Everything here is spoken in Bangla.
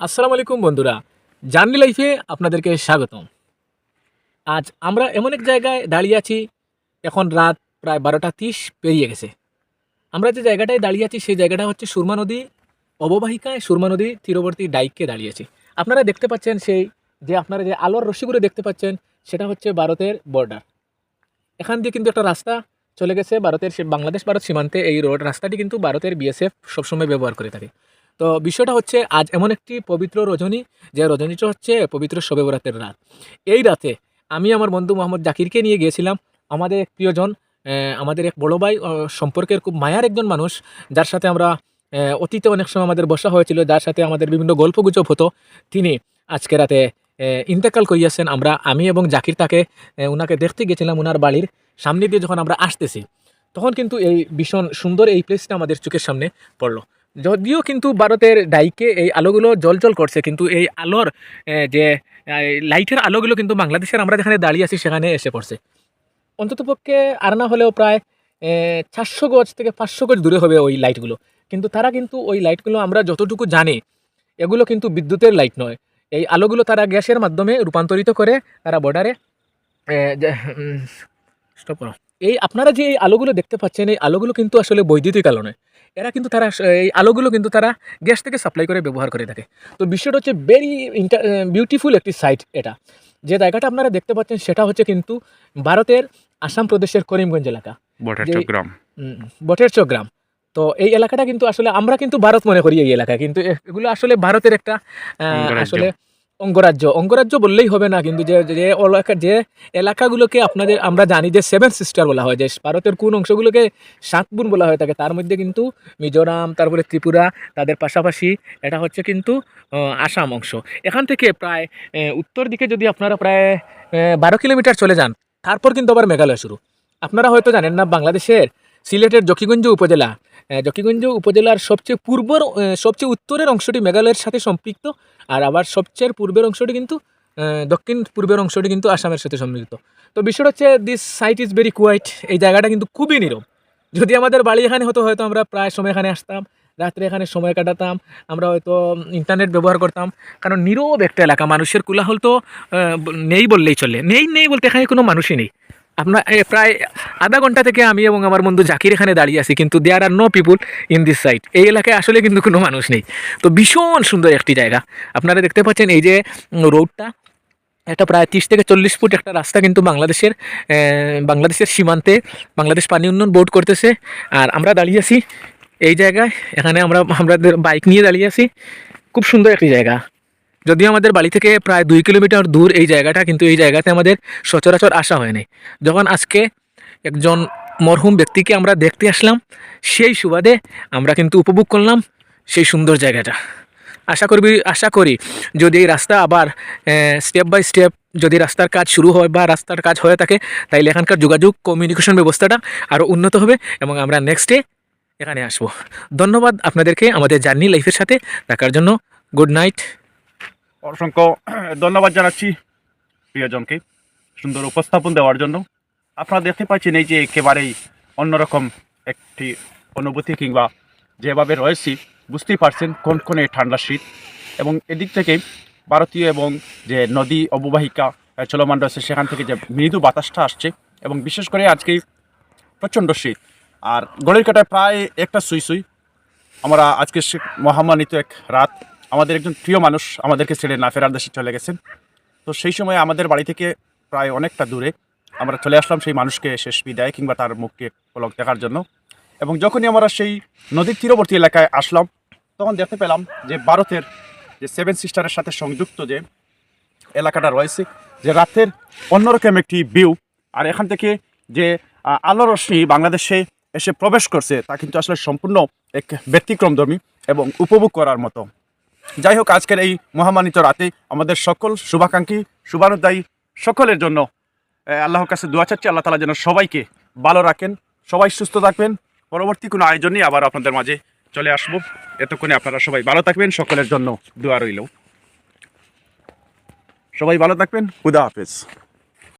আসসালামু আলাইকুম বন্ধুরা। জার্নি লাইফে আপনাদেরকে স্বাগতম। আজ আমরা এমন এক জায়গায় দাঁড়িয়ে আছি, এখন রাত প্রায় বারোটা তিরিশ পেরিয়ে গেছে। আমরা যে জায়গাটায় দাঁড়িয়ে আছি, সেই জায়গাটা হচ্ছে সুরমা নদী, অববাহিকায় সুরমা নদী তীরবর্তী ডাইককে দাঁড়িয়ে আছি। আপনারা দেখতে পাচ্ছেন সেই, যে আপনারা যে আলোর রশ্মিগুলো দেখতে পাচ্ছেন, সেটা হচ্ছে ভারতের বর্ডার এখান দিয়ে কিন্তু একটা রাস্তা চলে গেছে ভারতের বাংলাদেশ ভারত সীমান্তে। এই রোড রাস্তাটি কিন্তু ভারতের বিএসএফ সবসময় ব্যবহার করে থাকে। তো বিষয়টা হচ্ছে আজ এমন একটি পবিত্র রজনী, যে রজনীটা হচ্ছে পবিত্র শবে বরাতের রাত। এই রাতে আমি আমার বন্ধু মোহাম্মদ জাকিরকে নিয়ে গিয়েছিলাম। আমাদের এক প্রিয়জন আমাদের এক বড় ভাই সম্পর্কের খুব মায়ার একজন মানুষ, যার সাথে আমরা অতীতে অনেক সময় আমাদের বসা হয়েছিল, যার সাথে আমাদের বিভিন্ন গল্পগুজব হতো। তিনি আজকে রাতে ইন্তেকাল করিয়াছেন। আমরা, আমি এবং জাকির তাকে ওনাকে দেখতে গেছিলাম ওনার বাড়ির সামনে দিয়ে যখন আমরা আসতেছি, তখন কিন্তু এই ভীষণ সুন্দর এই প্লেসটা আমাদের চোখের সামনে পড়ল। যদিও কিন্তু ভারতের ডাইকে এই আলোগুলো জল করছে, কিন্তু এই আলোর যে লাইটের আলোগুলো কিন্তু বাংলাদেশের আমরা যেখানে দাঁড়িয়ে আছি সেখানে এসে পড়ছে। অন্ততপক্ষে আর না হলেও প্রায় চারশো গজ থেকে পাঁচশো গজ দূরে হবে ওই লাইটগুলো। কিন্তু তারা কিন্তু ওই লাইটগুলো আমরা যতটুকু জানি, এগুলো কিন্তু বিদ্যুতের লাইট নয়। এই আলোগুলো তারা গ্যাসের মাধ্যমে রূপান্তরিত করে তারা বর্ডারে স্টপ করো। এই আপনারা যে এই আলোগুলো দেখতে পাচ্ছেন এই আলোগুলো কিন্তু আসলে বৈদ্যুতিক আলো নয়। এরা কিন্তু তারা এই আলোগুলো কিন্তু তারা গ্যাস থেকে সাপ্লাই করে ব্যবহার করে থাকে। তো বিষয়টা হচ্ছে ভেরি ইন্টার বিউটিফুল একটি সাইট এটা। যে জায়গাটা আপনারা দেখতে পাচ্ছেন সেটা হচ্ছে কিন্তু ভারতের আসাম প্রদেশের করিমগঞ্জ এলাকা। বটার যে- চট্টগ্রাম উম, বটের চোগ্রাম তো এই এলাকাটা কিন্তু আসলে আমরা কিন্তু ভারত মনে করি এই এলাকা কিন্তু এগুলো আসলে ভারতের একটা আসলে অঙ্গরাজ্য। অঙ্গরাজ্য বললেই হবে না, কিন্তু যে যে, এলাকা, যে এলাকাগুলোকে আপনাদের, আমরা জানি যে সেভেন সিস্টার বলা হয়, যে ভারতের কোন অংশগুলোকে সাত বোন বলা হয়ে থাকে, তার মধ্যে কিন্তু মিজোরাম, তারপরে ত্রিপুরা, তাদের পাশাপাশি এটা হচ্ছে কিন্তু আসাম অংশ। এখান থেকে প্রায় উত্তর দিকে যদি আপনারা প্রায় বারো কিলোমিটার চলে যান, তারপর কিন্তু আবার মেঘালয় শুরু। আপনারা হয়তো জানেন না, বাংলাদেশের সিলেটের জকিগঞ্জ উপজেলা। জকিগঞ্জ উপজেলার সবচেয়ে পূর্বর সবচেয়ে উত্তরের অংশটি মেঘালয়ের সাথে সম্পৃক্ত, আর আবার সবচেয়ে পূর্বের অংশটি কিন্তু দক্ষিণ পূর্বের অংশটি কিন্তু আসামের সাথে সম্পৃক্ত তো বিষয়টা হচ্ছে this site is very quiet এই জায়গাটা কিন্তু খুবই নীরব। যদি আমাদের বাড়ি এখানে হতো, হয়তো আমরা প্রায় সময় এখানে আসতাম, রাত্রে এখানে সময় কাটাতাম, আমরা হয়তো ইন্টারনেট ব্যবহার করতাম, কারণ নীরব একটা এলাকা। মানুষের কোলাহল তো নেই বললেই চলে। নেই নেই বলতে এখানে কোনো মানুষই নেই। আপনার প্রায় আধা ঘণ্টা থেকে আমি এবং আমার বন্ধু জাকির এখানে দাঁড়িয়ে আছি, কিন্তু there are no people in this side এই এলাকায় আসলে কিন্তু কোনো মানুষ নেই। তো ভীষণ সুন্দর একটি জায়গা। আপনারা দেখতে পাচ্ছেন এই যে রোডটা একটা প্রায় তিরিশ থেকে চল্লিশ ফুট একটা রাস্তা কিন্তু বাংলাদেশের বাংলাদেশের সীমান্তে বাংলাদেশ পানি উন্নয়ন বোর্ড করতেছে। আর আমরা দাঁড়িয়ে আছি এই জায়গায়। এখানে আমরা আমাদের বাইক নিয়ে দাঁড়িয়ে আছি। খুব সুন্দর একটি জায়গা। যদিও আমাদের বাড়ি থেকে প্রায় দুই কিলোমিটার দূর এই জায়গাটা, কিন্তু এই জায়গাতে আমাদের সচরাচর আসা হয়নি। যখন আজকে একজন মরহুম ব্যক্তিকে আমরা দেখতে আসলাম, সেই সুবাদে আমরা কিন্তু উপভোগ করলাম সেই সুন্দর জায়গাটা। আশা করবি, আশা করি যদি এই রাস্তা আবার স্টেপ বাই স্টেপ যদি রাস্তার কাজ শুরু হয় বা রাস্তার কাজ হয়ে থাকে, তাইলে এখানকার যোগাযোগ কমিউনিকেশন ব্যবস্থাটা আরও উন্নত হবে এবং আমরা নেক্সট ডে এখানে আসব। ধন্যবাদ আপনাদেরকে আমাদের জার্নি লাইফের সাথে। থাকার জন্য গুড নাইট অসংখ্য ধন্যবাদ জানাচ্ছি প্রিয়জনকে সুন্দর উপস্থাপন দেওয়ার জন্য। আপনারা দেখতে পাচ্ছেন এই যে একেবারেই অন্যরকম একটি অনুভূতি কিংবা যেভাবে রয়েছি, বুঝতেই পারছেন কোন কোনে ঠান্ডা শীত। এবং এদিক থেকে ভারতীয় এবং যে নদী অববাহিকা চলমান রয়েছে, সেখান থেকে যে মৃদু বাতাসটা আসছে এবং বিশেষ করে আজকে প্রচণ্ড শীত। আর গড়ের কাটায় প্রায় একটা সুই সুই। আমরা আজকে মহামানিত এক রাত আমাদের একজন প্রিয় মানুষ আমাদেরকে ছেড়ে না ফেরার দেশে চলে গেছেন। তো সেই সময় আমাদের বাড়ি থেকে প্রায় অনেকটা দূরে আমরা চলে আসলাম সেই মানুষকে শেষ বিদায় কিংবা তার মুখকে পলক দেখার জন্য। এবং যখনই আমরা সেই নদীর তীরবর্তী এলাকায় আসলাম, তখন দেখতে পেলাম যে ভারতের যে সেভেন সিস্টারের সাথে সংযুক্ত যে এলাকাটা রয়েছে, যে রাতের অন্যরকম একটি ভিউ আর এখান থেকে যে আলো রশ্মি বাংলাদেশে এসে প্রবেশ করছে, তা কিন্তু আসলে সম্পূর্ণ এক ব্যতিক্রমধর্মী এবং উপভোগ করার মতো। যাই হোক আজকের এই মহামানিত রাতে আমাদের সকল শুভাকাঙ্ক্ষী, শুভানুদায়ী সকলের জন্য আল্লাহর কাছে দোয়া চাচ্ছি, আল্লাহ তালা যেন সবাইকে ভালো রাখেন, সবাই সুস্থ থাকবেন। পরবর্তী কোনো আয়োজন নিয়ে আবার আপনাদের মাঝে চলে আসব। এতক্ষণে আপনারা সবাই ভালো থাকবেন, সকলের জন্য দোয়া রইল। সবাই ভালো থাকবেন, খুদা হাফেজ।